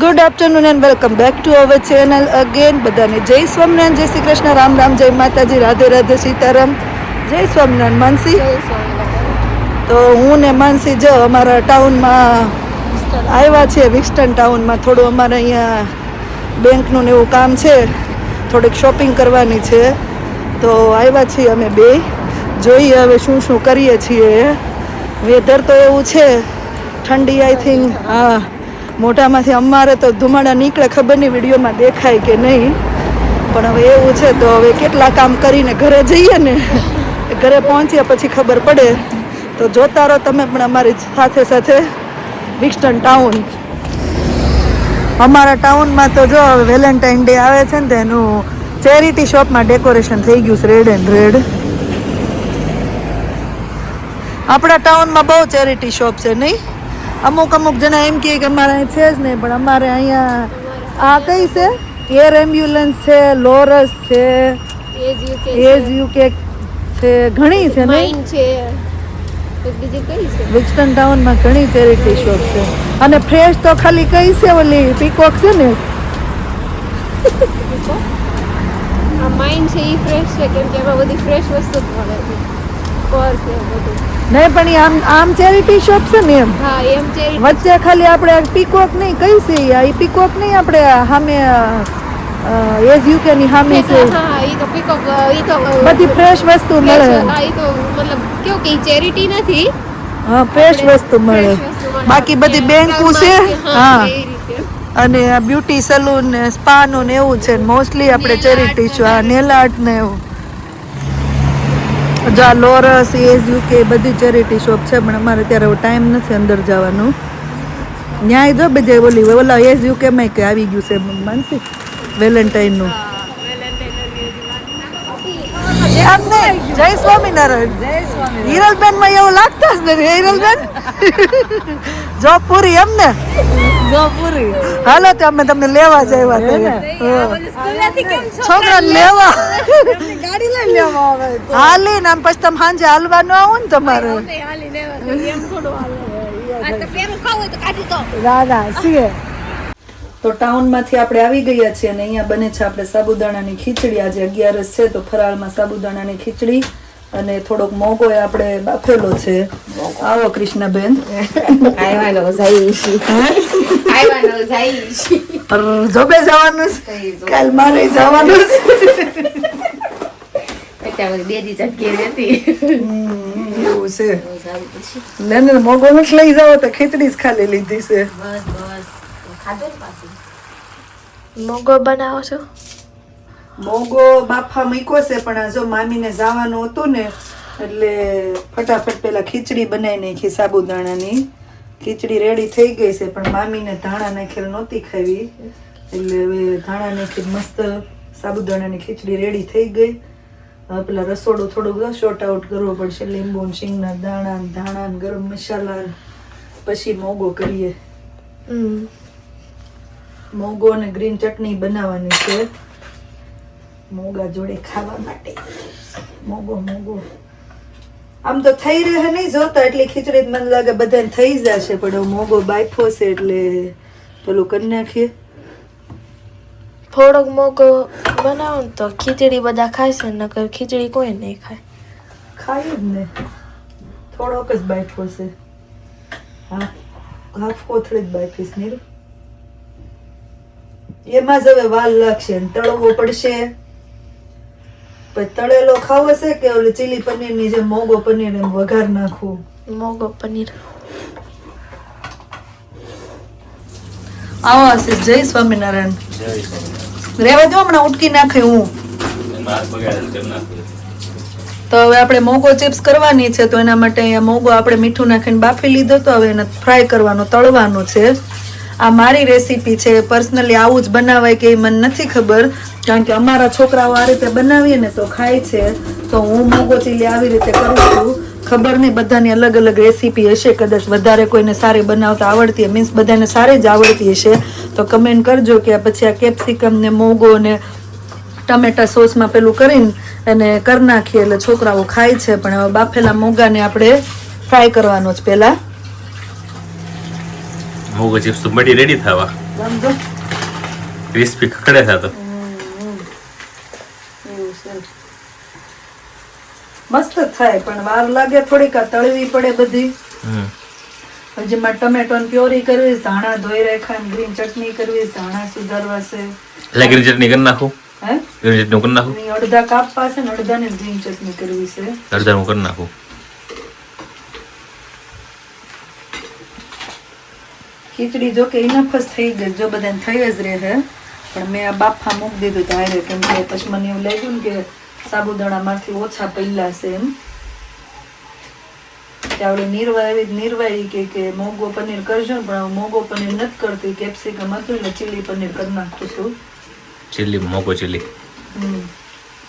Good afternoon and welcome back to our channel again બધાને જય સ્વામિનારાયણ જય શ્રી કૃષ્ણ. રામ રામ જય માતાજી. રાધે રાધે સીતારામ. જય સ્વામિનારાયણ માનસી. તો હું ને માનસી જો અમારા ટાઉનમાં આવ્યા છીએ વિક્સ્ટન ટાઉનમાં. થોડું અમારે અહીંયા બેંકનું ને એવું કામ છે. થોડીક શોપિંગ કરવાની છે. તો આવ્યા છીએ અમે બે. જોઈએ હવે શું શું કરીએ છીએ. વેધર તો એવું છે. ઠંડી આઈ થિંક હા. મોઢામાંથી અમારે તો ધુમાડા નીકળે, ખબર નહીં વિડીયોમાં દેખાય કે નહીં. પણ હવે એવું છે તો હવે કેટલા કામ કરીને ઘરે જઈએ ને, ઘરે પહોંચ્યા પછી ખબર પડે. તો જોતા રહો તમે પણ અમારી સાથે સાથે વિક્સ્ટન ટાઉન. અમારા ટાઉનમાં તો જો હવે વેલેન્ટાઇન ડે આવે છે ને તેનું ચેરિટી શોપમાં ડેકોરેશન થઈ ગયું છે રેડ એન્ડ રેડ. આપણા ટાઉનમાં બહુ ચેરિટી શોપ છે નહીં? અમુક અમુક જણા એમ કહે કે અમારે અહીં છે જ નહીં પણ અમારે અહીંયા આ કઈ છે? એર એમ્બ્યુલન્સ છે લોરસ છે એજ યુકે છે ઘણી છે નહીં માઇન છે. તો બીજી કઈ છે? વિક્સ્ટન ટાઉનમાં ઘણી ચેરિટી શોપ છે. અને ફ્રેશ તો ખાલી કઈ છે ઓલી પીકોક છે ને? આ માઇન છે એ ફ્રેશ છે કેમ કે એમાં બધી ફ્રેશ વસ્તુ જ મળે છે. પર્સ ને બધું. નહીં પણ આમ આમ ચેરિટી શોપ છે ને એમ. હા એમ ચેરી વચ્ચે ખાલી આપણે પીકોક નહીં કઈ છે? આ પીકોક નહીં આપણે સામે એઝ યુ ની સામે છે. હા તો તો બધી ફ્રેશ વસ્તુ મળે. હા એ તો મતલબ કેવું કે ચેરિટી નથી. હા ફ્રેશ વસ્તુ મળે. બાકી બધી બેંકો છે. હા અને આ બ્યુટી સલૂન ને સ્પા નું ને એવું છે મોસ્ટલી આપણે ચેરિટી છે. આ નેલ આર્ટ ને એવું. જો આ લોરસ એઝ યુકે બધી ચેરિટી શોપ છે, પણ અમારે ત્યારે ટાઈમ નથી અંદર જવાનું. ન્યાય જો બધે ઓલી ઓલા એઝ યુકે માં કે આવી ગયું છે, માનસી? વેલેન્ટાઇનનું. જય સ્વામિનારાયણ જય હિરલબેનમાં એવું લાગતા જ નથી હિરલબેન? જો પૂરી એમ પૂરી હાલો તો અમે તમને લેવા જ આવ્યા છોકરા લેવા. ગાડી લઈ લેવા આવે હાલી ને આમ પછી તમે સાંજે હાલવાનું આવું ને તમારે. એમ થોડું તો પેરું ખાવું હોય તો કાઢી દો. દાદા સીએ. તો ટાઉનમાંથી આપણે આવી ગયા છીએ અને અહીંયા બને છે આપણે સાબુદાણાની ખીચડી. આજે અગિયારસ છે તો ફરાળમાં સાબુદાણાની ખીચડી અને થોડોક મોગો આપણે બાફેલો છે. આવો કૃષ્ણાબેન. જઈશ અર, જોબે જવાનું કાલ મારે જવાનું મોગો નથી લઈ જાવ તો ખીચડી જ ખાલી લીધી છે. બસ બસ. ખાધો ને પાછું? મોગો બનાવો છો? મોગો બાફા મૂક્યો છે પણ જો મામીને જવાનું હતું ને એટલે ફટાફટ પહેલાં ખીચડી બનાવી નાખી સાબુદાણાની. ખીચડી રેડી થઈ ગઈ છે પણ મામીને ધાણા નાખેલ નહોતી ખાવી. એટલે હવે ધાણા નાખી મસ્ત સાબુદાણાની ખીચડી રેડી થઈ ગઈ. પેલા રસોડું થોડુંક શોર્ટ આઉટ કરવો પડશે. લીંબુ શીંગના દાણા ધાણા ગરમ મસાલા પછી મોગો કરીએ. હમ. મોગો અને ગ્રીન ચટણી બનાવવાની છે. મોગા જોડે ખાવા માટે. મોગો મોગો આમ તો થઈ રહે નહીં જોતા એટલી ખીચડી મને લાગે બધાને થઈ જશે પણ મોગો બાફો છે એટલે પેલું કરી નાખીએ. થોડોક મોગો બનાવો ને તો ખીચડી બધા ખાશે નકર ખીચડી કોઈ નહીં ખાય. ખાઈ જ ને. થોડોક જ બાફો છે. હા હાફ કોથળી જ બાયફીશ નીર. એમાં જ હવે વાલ લાગશે ને તળવો પડશે. પછી તળેલો ખાવો છે કે ઓલી ચીલી પનીરની જેમ મોગો પનીર એમ વઘાર નાખવું? મોગો પનીર. આવો હશે. જય સ્વામિનારાયણ. રેવા દો હમણાં ઉટકી નાખે હું. તો હવે આપણે મોગો ચિપ્સ કરવાની છે તો એના માટે અહીંયા મોગો આપણે મીઠું નાખીને બાફી લીધો તો હવે એને ફ્રાય કરવાનો તળવાનો છે. આ મારી રેસીપી છે. પર્સનલી આવું જ બનાવાય કે મને નથી ખબર. કારણ કે અમારા છોકરાઓ આ રીતે બનાવીએ ને તો ખાય છે. તો હું મોગો ચીલી આવી રીતે કરું છું. ખબર નહીં, બધાની અલગ અલગ રેસીપી હશે. કદાચ વધારે કોઈને સારી બનાવતા આવડતી, મીન્સ બધાને સારી જ આવડતી હશે. તો કમેન્ટ કરજો કે પછી આ કેપ્સિકમ ને મોગો ને ટમેટા સોસમાં પેલું કરીને અને કરી નાખીએ. એટલે છોકરાઓ ખાય છે. પણ હવે બાફેલા મોગાને આપણે ફ્રાય કરવાનો જ પહેલા. મોગો ચિપ્સ તો મળી રેડી થવા. ક્રિસ્પી ખકડે છે તો. એવું છે. મસ્ત થાય પણ વાર લાગે થોડીક તળવી પડે બધી. હજી માં ટમેટો પ્યોરી કરવી ધાણા ધોઈ રાખ્યા ગ્રીન ચટણી કરવી ધાણા સુધારવા છે. એટલે ગ્રીન ચટણી કરી નાખું? હે? ગ્રીન ચટણી કરી નાખું? અડધા કાપવા છે ને અડધા ને ગ્રીન ચટણી કરવી છે. અડધા હું કરી નાખું. ખીચડી જો કે ઇનફ જ થઈ ગઈ જો બધાને થઈ જ રહે પણ મેં આ બાફા મૂકી દીધું તારે કેમ કે પછી મને એવું લાગ્યું ને કે સાબુદાણામાંથી ઓછા પહેલા છે એમ. આવડે નીરવા એવી જ નીરવાઈ કે કે મોગો પનીર કરજો ને પણ મોગો પનીર નથી કરતી. કેપ્સિકમ હતું એટલે ચીલી પનીર કરી નાખું છું. ચીલી મોગો ચીલી હમ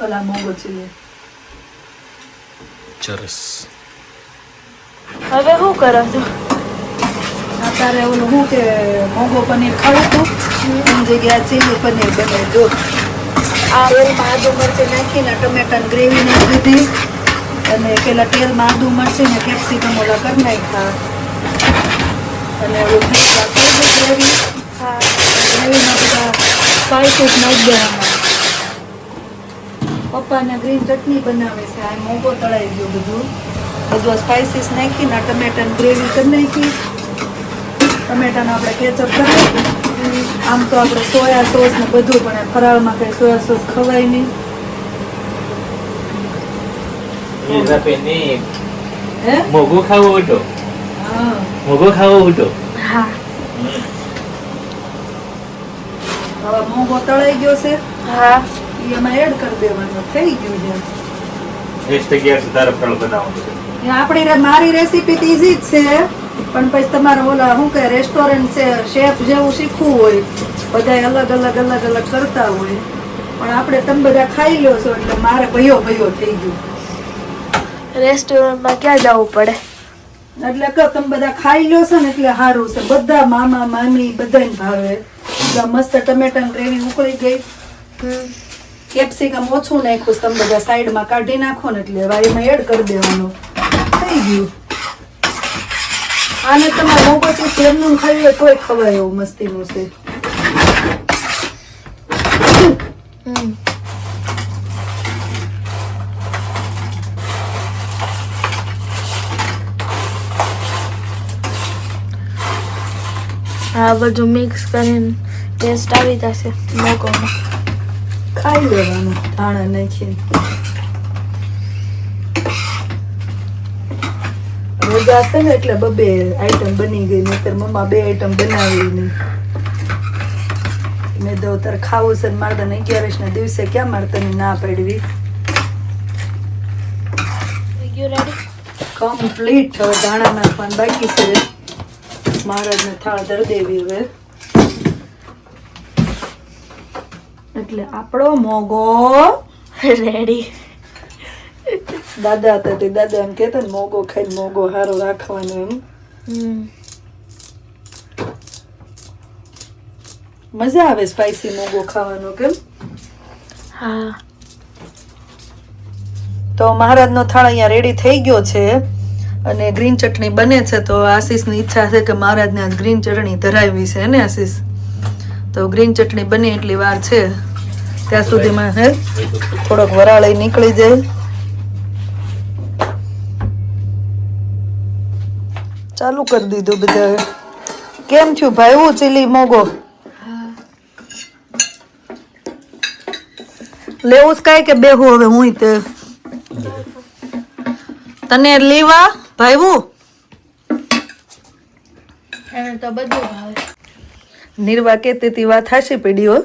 ઓલા મોગો ચીલી ચરસ હવે શું કરો છો? અત્યારે ઓલું શું કે મોગો પનીર ખાવું હતું એની જગ્યાએ ચીલી પનીર બને જો આ તેલમાં આદુ મરચી નાખીને ટમેટાની ગ્રેવી નાખી દીધી અને પેલા તેલમાં આદુ મરચી ને કેપ્સિકમ ઓલા કરી નાખ્યા. અને ઓલું ગ્રેવી ગ્રેવીમાં બધા સ્પાઇસીસ નાખી દેવાના પપ્પાને ગ્રીન ચટણી બનાવે છે. આ મોંઘો તળાઈ ગયો બધું. બધું સ્પાઇસીસ નાખીને ટમેટાની ગ્રેવી કરી નાખી. ટમેટાનો આપણે કેચઅપ કરીએ. આમ તો આપણે સોયા સોસ ને બધું પણ ફરાળમાં કઈ સોયા સોસ ખવાય નહીં. હે? મોગો ખાવો હતો. મોગો ખાવો હતો. હા. હવે મોગો તળાઈ ગયો છે. હા. એ એમાં એડ કરી દેવાનો. થઈ ગયું છે. ટેસ્ટ અગિયાર તારા ફળ બનાવવાનું છે. આપણી મારી રેસીપી તો ઈઝી જ છે. પણ પછી તમારે ઓલા શું કે રેસ્ટોરન્ટ છે શેફ જેવું શીખવું હોય. બધાય અલગ અલગ અલગ અલગ કરતા હોય. પણ આપણે તમે બધા ખાઈ લ્યો છો એટલે મારે ભયો ભયો થઈ ગયું. રેસ્ટોરન્ટમાં ક્યાં જવું પડે? એટલે કહો તમે બધા ખાઈ લ્યો છો ને એટલે સારું છે. બધા મામા મામી બધાને ભાવે. એટલે મસ્ત ટમેટાની ગ્રેવી ઉકળી ગઈ. કેપ્સિકમ ઓછું નાખ્યું તમે બધા સાઈડમાં કાઢી નાખો ને એટલે હવે એમાં એડ કરી દેવાનું. થઈ ગયું. આને તમારે મોગો ચીઝ એમનું ખાવી હોય તોય ખવાય એવું મસ્તીનું છે. આ બધું મિક્સ કરીને ટેસ્ટ આવી જશે મોકોનો ખાઈ લેવાનું ધાણા નાખીને. રોજા છે ને એટલે બબે આઈટમ બની ગઈ નહીતર મમ્મા બે આઈટમ બનાવી નહીં મેં તો તાર ખાવું છે ને મારે તને ના દિવસે ક્યાં મારતા ના પાડવી? કમ્પ્લીટ હવે દાણા નાખવાનું બાકી છે. મહારાજને થાળ ધર દેવી હવે. એટલે આપણો મોગો. રેડી દાદા હતા તે દાદા એમ કહેતા ને મોગો ખાઈને મોગો હારો રાખવાનો એમ મજા આવે સ્પાઈસી મોગો ખાવાનો કેમ હા તો મહારાજનો થાળ અહીંયા રેડી થઈ ગયો છે અને ગ્રીન ચટણી બને છે તો આશીષની ઈચ્છા છે કે મહારાજને આજ ગ્રીન ચટણી ધરાવી છે ને આશીષ તો ગ્રીન ચટણી બને એટલી વાર છે ત્યાં સુધીમાં હે થોડોક વરાળ નીકળી જાય ચાલુ કરી દીધું બધા કેમ થયું ભાઈ? હું ચીલી મોગો. લેવું કઈ કે બેહું હવે હું તે? તને લેવા? ભાઈવું એને તો બધું ભાવે. નિર્વા કહેતી હતી વાત હાશી પડી હો.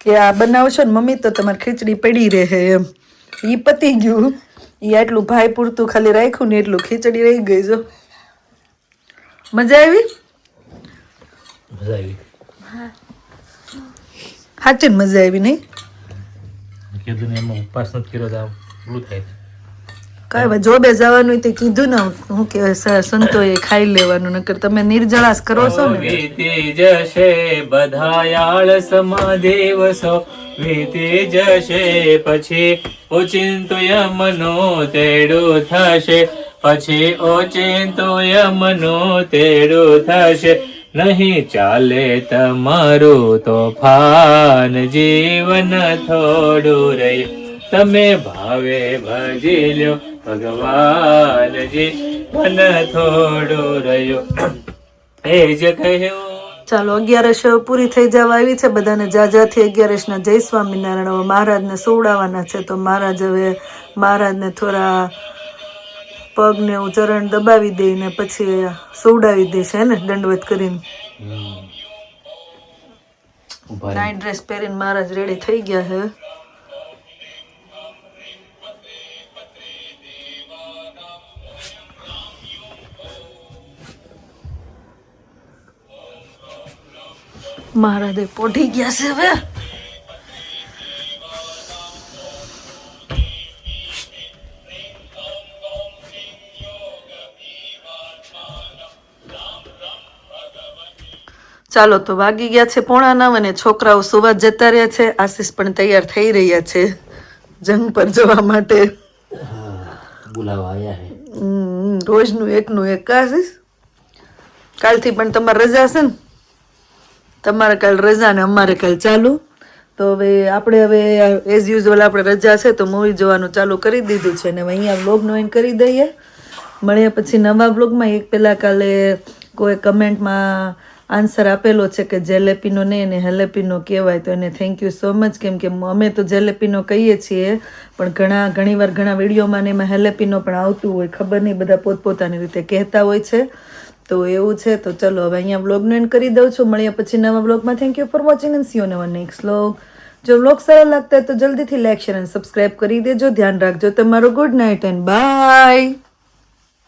કે આ બનાવશો ને મમ્મી તો તમારે ખીચડી પડી રહે એમ. ઈ પતી ગયું. એ આટલું ભાઈ પૂરતું ખાલી રાખ્યું ને એટલું ખીચડી રહી ગઈ જો. મજા આવી? મજા આવી. સાચી મજા આવી નહીં? કીધું ને એમાં ઉપવાસ નથી કર્યો તો પૂરું થાય. કઈ જોબે જવાનું તે કીધું ને હું કે સંતોએ ખાઈ લેવાનું નકર તમે નિર્જળાસ કરો છો ને. વીતી જશે બધાયાળ સમાદેવ સો વીતી જશે પછી ઓચિંતો યમનો તેડો થશે. પછી ઓચિંતો યમનો તેડું થશે. નહીં ચાલે તમારું તોફાન જીવન થોડું રહ્યું તમે ભાવે ભજી લ્યો, ભગવાનજી મન થોડું રહ્યું. એ જ કહ્યું. ચાલો, અગિયારસ પૂરી થઈ જવા આવી છે. બધાને જાજાથી અગિયારસના જય સ્વામિનારાયણ. મહારાજને સુવડાવવાના છે. તો મહારાજ હવે, મહારાજને થોડા પગને એવું ચરણ દબાવી ને પછી સુવડાવી દેશે હે ને દંડવત કરીને. નાઇટ ડ્રેસ પહેરીને મહારાજ રેડી થઈ ગયા છે. મહારાજે પોઢી ગયા છે હવે. ચાલો તો વાગી ગયા છે પોણા નવ અને છોકરાઓ સુવા જતા રહ્યા છે. આશીષ પણ તૈયાર થઈ રહ્યા છે જંગ પર જવા માટે. રોજનું એકનું એક આશીષ? કાલથી પણ તમારે રજા છે ને? તમારે કાલ રજા ને અમારે કાલ ચાલુ. તો હવે આપણે હવે એઝ યુઝ્યુઅલ આપણે રજા છે તો મૂવી જોવાનું ચાલુ કરી દીધું છે ને અહીંયા વ્લોગનું એન્ડ કરી દઈએ. મળ્યા પછી નવા બ્લોગમાં એક પહેલાં કાલે કોઈ કમેન્ટમાં આન્સર આપેલો છે કે જેલેપીનો નહીં એને હેલેપીનો કહેવાય તો એને થેન્ક યુ સો મચ કેમ કે અમે તો જેલેપીનો કહીએ છીએ, પણ ઘણા, ઘણીવાર ઘણા વિડીયોમાં ને એમાં હેલેપીનો પણ આવતું હોય, ખબર નહીં, બધા પોતપોતાની રીતે કહેતા હોય છે. તો એવું છે, તો ચલો હવે અહીંયા બ્લોગનો એન્ડ કરી દઉં છું. મળ્યા પછી નવા વ્લોગમાં thank you for watching and see you નવા નેક્સ્ટ બ્લોગ જો બ્લોગ સારા લાગતા હોય તો જલ્દીથી લાઈક શેર અને સબસ્ક્રાઇબ કરી દેજો. ધ્યાન રાખજો. તમારો ગુડ નાઇટ એન્ડ બાય